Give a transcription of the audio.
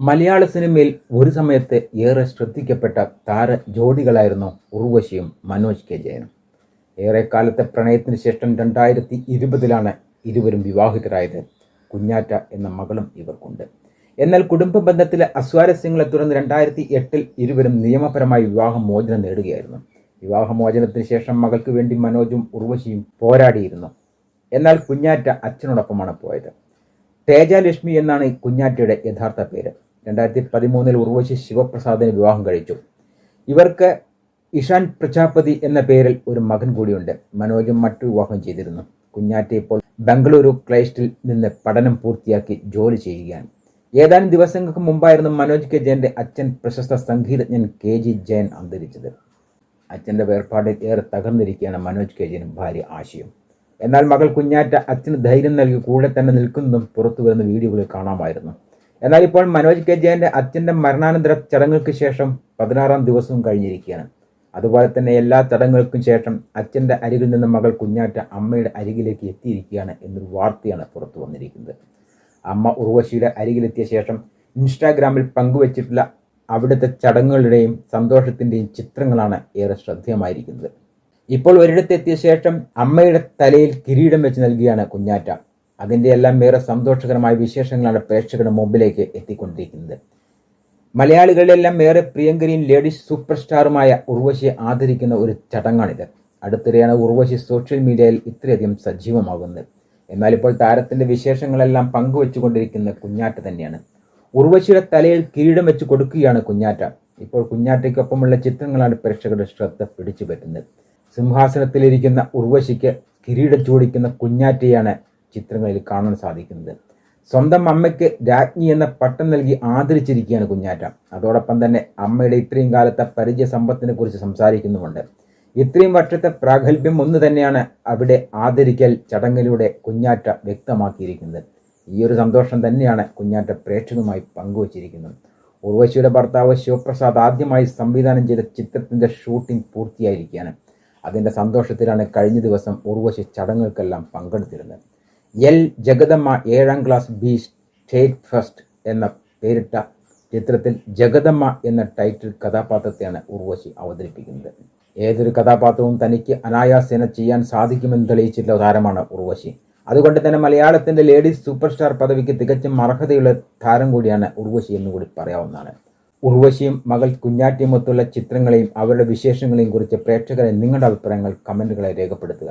മലയാള സിനിമയിൽ ഒരു സമയത്ത് ഏറെ ശ്രദ്ധിക്കപ്പെട്ട താര ജോഡികളായിരുന്നു ഉർവശിയും മനോജ് കെ ജയനും. ഏറെക്കാലത്തെ പ്രണയത്തിന് ശേഷം രണ്ടായിരത്തി ഇരുപതിലാണ് ഇരുവരും വിവാഹിതരായത് കുഞ്ഞാറ്റ എന്ന മകളും ഇവർക്കുണ്ട്. എന്നാൽ കുടുംബ ബന്ധത്തിലെ അസ്വാരസ്യങ്ങളെ തുടർന്ന് രണ്ടായിരത്തി എട്ടിൽ ഇരുവരും നിയമപരമായി വിവാഹമോചനം നേടുകയായിരുന്നു. വിവാഹമോചനത്തിന് ശേഷം മകൾക്ക് വേണ്ടി മനോജും ഉർവശിയും പോരാടിയിരുന്നു. എന്നാൽ കുഞ്ഞാറ്റ അച്ഛനോടൊപ്പമാണ് പോയത്. തേജാലക്ഷ്മി എന്നാണ് കുഞ്ഞാറ്റയുടെ യഥാർത്ഥ പേര്. രണ്ടായിരത്തി പതിമൂന്നിൽ ഉർവശി ശിവപ്രസാദിന് വിവാഹം കഴിച്ചു. ഇവർക്ക് ഇഷാൻ പ്രജാപതി എന്ന പേരിൽ ഒരു മകൻ കൂടിയുണ്ട്. മനോജും മറ്റു വിവാഹം ചെയ്തിരുന്നു. കുഞ്ഞാറ്റ ഇപ്പോൾ ബംഗളൂരു ക്ലൈസ്റ്റിൽ നിന്ന് പഠനം പൂർത്തിയാക്കി ജോലി ചെയ്യുകയാണ്. ഏതാനും ദിവസങ്ങൾക്ക് മുമ്പായിരുന്നു മനോജ് കെ ജയന്റെ അച്ഛൻ പ്രശസ്ത സംഗീതജ്ഞൻ കെ ജി ജയൻ അന്തരിച്ചത്. അച്ഛന്റെ വേർപാടിൽ ഏറെ തകർന്നിരിക്കുകയാണ് മനോജ് കെ ജയനും ഭാര്യ ആശയും. എന്നാൽ മകൾ കുഞ്ഞാറ്റ അച്ഛന് ധൈര്യം നൽകി കൂടെ തന്നെ നിൽക്കുന്നതും പുറത്തു വരുന്ന വീഡിയോകളിൽ കാണാമായിരുന്നു. എന്നാൽ ഇപ്പോൾ മനോജ് കെ ജയന്റെ അച്ഛന്റെ മരണാനന്തര ചടങ്ങുകൾക്ക് ശേഷം പതിനാറാം ദിവസവും കഴിഞ്ഞിരിക്കുകയാണ്. അതുപോലെ തന്നെ എല്ലാ ചടങ്ങുകൾക്കും ശേഷം അച്ഛന്റെ അരികിൽ നിന്ന് മകൾ കുഞ്ഞാറ്റ അമ്മയുടെ അരികിലേക്ക് എത്തിയിരിക്കുകയാണ് എന്നൊരു വാർത്തയാണ് പുറത്തു വന്നിരിക്കുന്നത്. അമ്മ ഉർവശിയുടെ അരികിലെത്തിയ ശേഷം ഇൻസ്റ്റാഗ്രാമിൽ പങ്കുവച്ചിട്ടുള്ള അവിടുത്തെ ചടങ്ങുകളുടെയും സന്തോഷത്തിന്റെയും ചിത്രങ്ങളാണ് ഏറെ ശ്രദ്ധേയമായിരിക്കുന്നത്. ഇപ്പോൾ ഒരിടത്തെത്തിയ ശേഷം അമ്മയുടെ തലയിൽ കിരീടം വെച്ച് നൽകിയാണ് കുഞ്ഞാറ്റ. അതിന്റെ എല്ലാം ഏറെ സന്തോഷകരമായ വിശേഷങ്ങളാണ് പ്രേക്ഷകരുടെ മുമ്പിലേക്ക് എത്തിക്കൊണ്ടിരിക്കുന്നത്. മലയാളികളിലെല്ലാം ഏറെ പ്രിയങ്കരിയും ലേഡീസ് സൂപ്പർ സ്റ്റാറുമായ ഉർവശിയെ ആദരിക്കുന്ന ഒരു ചടങ്ങാണിത്. അടുത്തിടെയാണ് ഉർവശി സോഷ്യൽ മീഡിയയിൽ ഇത്രയധികം സജീവമാകുന്നത്. എന്നാൽ ഇപ്പോൾ താരത്തിന്റെ വിശേഷങ്ങളെല്ലാം പങ്കുവെച്ചുകൊണ്ടിരിക്കുന്ന കുഞ്ഞാറ്റ തന്നെയാണ്. ഉർവശിയുടെ തലയിൽ കിരീടം വെച്ച് കൊടുക്കുകയാണ് കുഞ്ഞാറ്റ. ഇപ്പോൾ കുഞ്ഞാറ്റയ്ക്കൊപ്പമുള്ള ചിത്രങ്ങളാണ് പ്രേക്ഷകരുടെ ശ്രദ്ധ പിടിച്ചു പറ്റുന്നത് സിംഹാസനത്തിലിരിക്കുന്ന ഉർവശിക്ക് കിരീടം ചൂടിക്കുന്ന കുഞ്ഞാറ്റയാണ് ചിത്രങ്ങളിൽ കാണാൻ സാധിക്കുന്നത്. സ്വന്തം അമ്മയ്ക്ക് രാജ്ഞി എന്ന പട്ടം നൽകി ആദരിച്ചിരിക്കുകയാണ് കുഞ്ഞാറ്റ. അതോടൊപ്പം തന്നെ അമ്മയുടെ ഇത്രയും കാലത്തെ പരിചയ സമ്പത്തിനെ കുറിച്ച് സംസാരിക്കുന്നുമുണ്ട്. ഇത്രയും വർഷത്തെ പ്രാഗൽഭ്യം ഒന്ന് തന്നെയാണ് അവിടെ ആദരിക്കൽ ചടങ്ങിലൂടെ കുഞ്ഞാറ്റ വ്യക്തമാക്കിയിരിക്കുന്നത്. ഈ ഒരു സന്തോഷം തന്നെയാണ് കുഞ്ഞാറ്റ പ്രേക്ഷകരുമായി പങ്കുവച്ചിരിക്കുന്നത്. ഉർവശിയുടെ ഭർത്താവ് ശിവപ്രസാദ് ആദ്യമായി സംവിധാനം ചെയ്ത ചിത്രത്തിന്റെ ഷൂട്ടിംഗ് പൂർത്തിയായിരിക്കുകയാണ്. അതിന്റെ സന്തോഷത്തിലാണ് കഴിഞ്ഞ ദിവസം ഉർവശി ചടങ്ങുകൾക്കെല്ലാം പങ്കെടുത്തിരുന്നത്. എൽ ജഗദമ്മ ഏഴാം ക്ലാസ് ബി സ്റ്റേറ്റ് ഫസ്റ്റ് എന്ന പേരിട്ട ചിത്രത്തിൽ ജഗദമ്മ എന്ന ടൈറ്റിൽ കഥാപാത്രത്തെയാണ് ഉർവശി അവതരിപ്പിക്കുന്നത്. ഏതൊരു കഥാപാത്രവും തനിക്ക് അനായാസേന ചെയ്യാൻ സാധിക്കുമെന്ന് തെളിയിച്ചിട്ടുള്ള താരമാണ് ഉർവശി. അതുകൊണ്ട് തന്നെ മലയാളത്തിന്റെ ലേഡീസ് സൂപ്പർ സ്റ്റാർ പദവിക്ക് തികച്ചും അർഹതയുള്ള താരം കൂടിയാണ് ഉർവശി എന്ന് കൂടി പറയാവുന്നതാണ്. ഉർവശിയും മകൾ കുഞ്ഞാറ്റിയുമൊത്തുള്ള ചിത്രങ്ങളെയും അവരുടെ വിശേഷങ്ങളെയും കുറിച്ച് പ്രേക്ഷകരെ നിങ്ങളുടെ അഭിപ്രായങ്ങൾ കമന്റുകളെ രേഖപ്പെടുത്തുക.